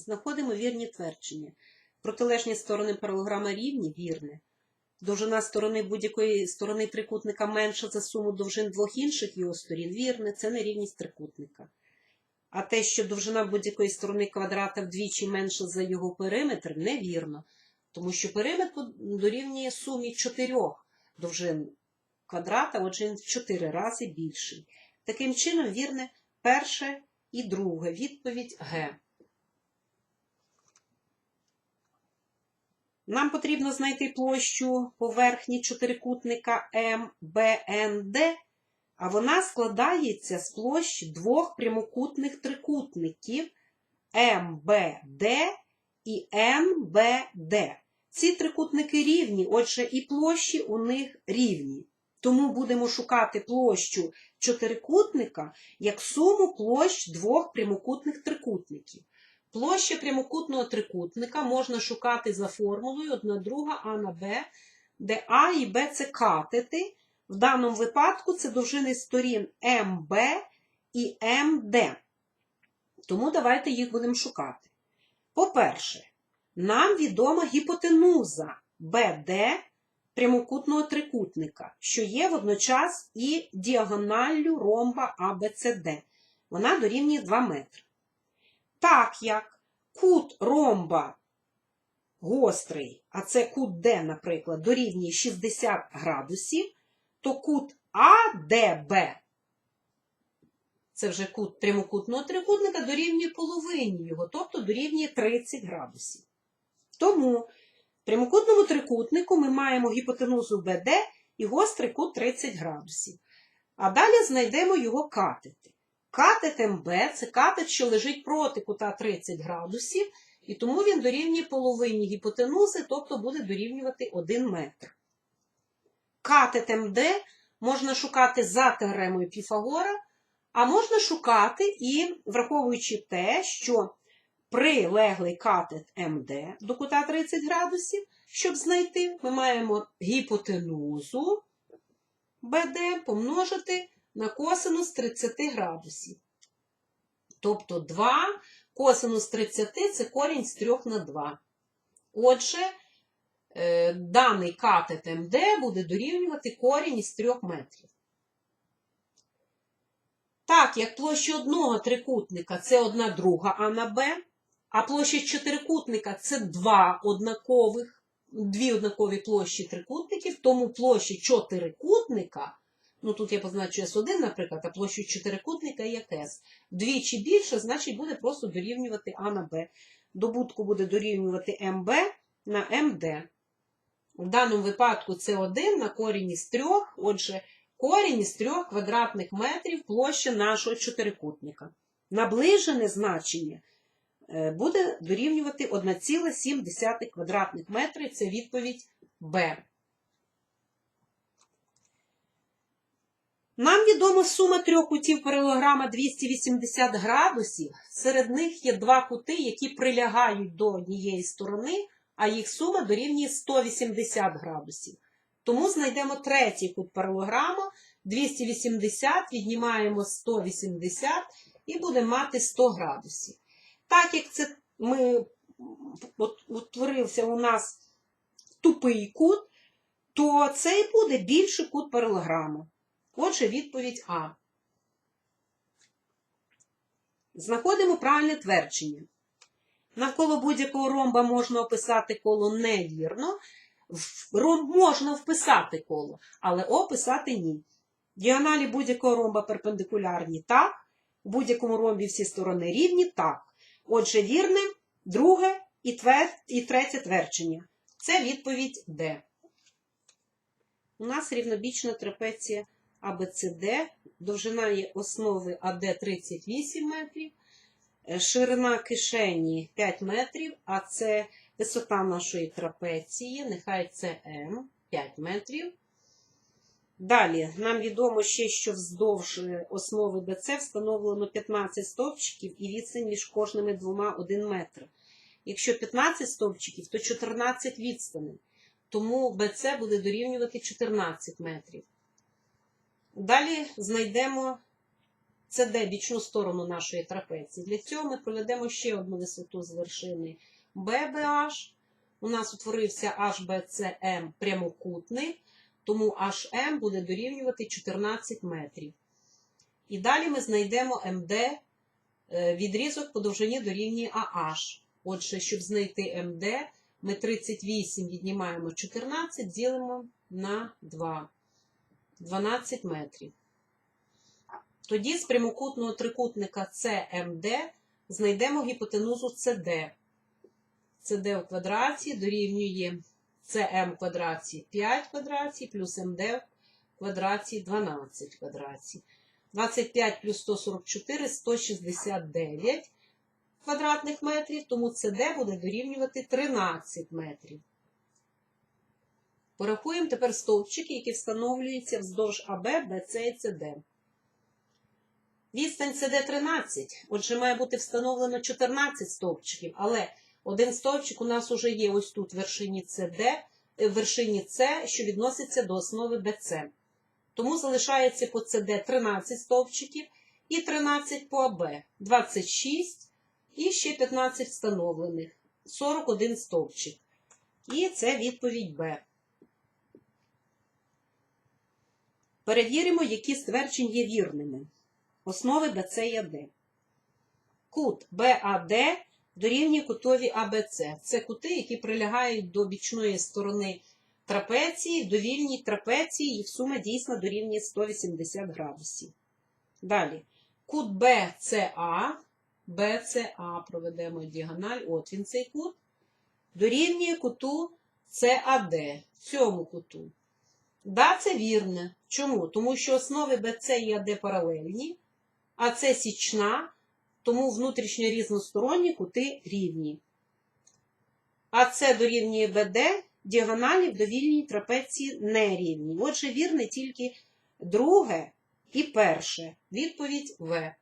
Знаходимо вірні твердження. Протилежні сторони паралограма рівні вірне. Довжина сторони будь-якої сторони трикутника менша за суму довжин двох інших його сторін. Вірне, це нерівність трикутника. А те, що довжина будь-якої сторони квадрата вдвічі менша за його периметр, невірно. Тому що периметр дорівнює сумі чотирьох довжин квадрата, отже, в чотири рази більший. Таким чином, вірне перше і друге. Відповідь Г. Нам потрібно знайти площу поверхні чотирикутника МБНД, а вона складається з площ двох прямокутних трикутників МБД і МБД. Ці трикутники рівні, отже, і площі у них рівні. Тому будемо шукати площу чотирикутника як суму площ двох прямокутних трикутників. Площа прямокутного трикутника можна шукати за формулою 1 друга А на Б, де А і Б це катети. В даному випадку це довжини сторін МБ і МД. Тому давайте їх будемо шукати. По-перше, нам відома гіпотенуза БД прямокутного трикутника, що є водночас і діагоналлю ромба АБЦД. Вона дорівнює 2 метри. Так як кут ромба гострий, а це кут Д, наприклад, дорівнює 60 градусів, то кут АДБ, це вже кут прямокутного трикутника, дорівнює половині його, тобто дорівнює 30 градусів. Тому в прямокутному трикутнику ми маємо гіпотенузу БД і гострий кут 30 градусів. А далі знайдемо його катети. Катет МБ це катет, що лежить проти кута 30 градусів, і тому він дорівнює половині гіпотенузи, тобто буде дорівнювати 1 метр. Катет МД можна шукати за теоремою Піфагора, а можна шукати і враховуючи те, що прилеглий катет МД до кута 30 градусів, щоб знайти, ми маємо гіпотенузу БД помножити на косинус 30 градусів. Тобто 2 косинус 30 це корінь з 3 на 2. Отже, е, даний катет МД буде дорівнювати корінь із 3 метрів. Так, як площа одного трикутника це одна друга А на Б, а площа чотирикутника це два однакових, дві однакові площі трикутників, тому площа чотирикутника, ну тут я позначу С1, наприклад, а площу чотирикутника як С. Двічі більше, значить буде просто дорівнювати А на Б. Добутку буде дорівнювати МБ на МД. В даному випадку це 1 на корінь із 3, отже, корінь із 3 квадратних метрів площа нашого чотирикутника. Наближене значення е, буде дорівнювати 1,7 квадратних метрів. Це відповідь Б. Нам відома сума трьох кутів паралограма 280 градусів. Серед них є два кути, які прилягають до однієї сторони, а їх сума дорівнює 180 градусів. Тому знайдемо третій кут паралограма 280, віднімаємо 180 і будемо мати 100 градусів. Так як це ми от, утворився у нас тупий кут, то цей буде більший кут паралограму. Отже, відповідь А. Знаходимо правильне твердження. Навколо будь-якого ромба можна описати коло невірно. В ромб можна вписати коло, але описати ні. Діагоналі будь-якого ромба перпендикулярні так. У будь-якому ромбі всі сторони рівні так. Отже, вірне, друге і, твер... і третє твердження. Це відповідь Д. У нас рівнобічна трапеція АБЦД, довжина основи АД 38 метрів, е, ширина кишені 5 метрів, а це висота нашої трапеції, нехай це М 5 метрів. Далі, нам відомо ще, що вздовж е, основи БЦ встановлено 15 стовпчиків і відстань між кожними двома 1 метр. Якщо 15 стовпчиків, то 14 відстаней. Тому БЦ буде дорівнювати 14 метрів. Далі знайдемо CD бічну сторону нашої трапеції. Для цього ми проведемо ще одну висоту з вершини BBH. У нас утворився HBCM прямокутний, тому HM буде дорівнювати 14 метрів. І далі ми знайдемо МД е, відрізок по довжині дорівнює AH. Отже, щоб знайти МД, ми 38 віднімаємо 14, ділимо на 2. 12 метрів. Тоді з прямокутного трикутника CMD знайдемо гіпотенузу CD. CD у квадраті дорівнює CM в квадраті 5 квадраті плюс MD в квадраті 12 квадраті. 25 плюс 144 169 квадратних метрів, тому CD буде дорівнювати 13 метрів. Порахуємо тепер стовпчики, які встановлюються вздовж АБ, БЦ і СД. Відстань СД 13, отже, має бути встановлено 14 стовпчиків, але один стовпчик у нас вже є ось тут в вершині СД, в вершині С, що відноситься до основи БЦ. Тому залишається по СД 13 стовпчиків і 13 по АБ, 26 і ще 15 встановлених, 41 стовпчик. І це відповідь Б. Перевіримо, які стверджень є вірними. Основи БЦ і АД. Кут БАД дорівнює кутові АБЦ. Це кути, які прилягають до бічної сторони трапеції, до вільній трапеції, їх сума дійсно дорівнює 180 градусів. Далі. Кут БЦА. БЦА проведемо діагональ, от він цей кут. Дорівнює куту САД, цьому куту. Да, це вірне. Чому? Тому що основи БЦ і АД паралельні, а це січна, тому внутрішньо різносторонні кути рівні. А це дорівнює БД, діагоналі в довільній трапеції нерівні. Отже, вірне тільки друге і перше. Відповідь В.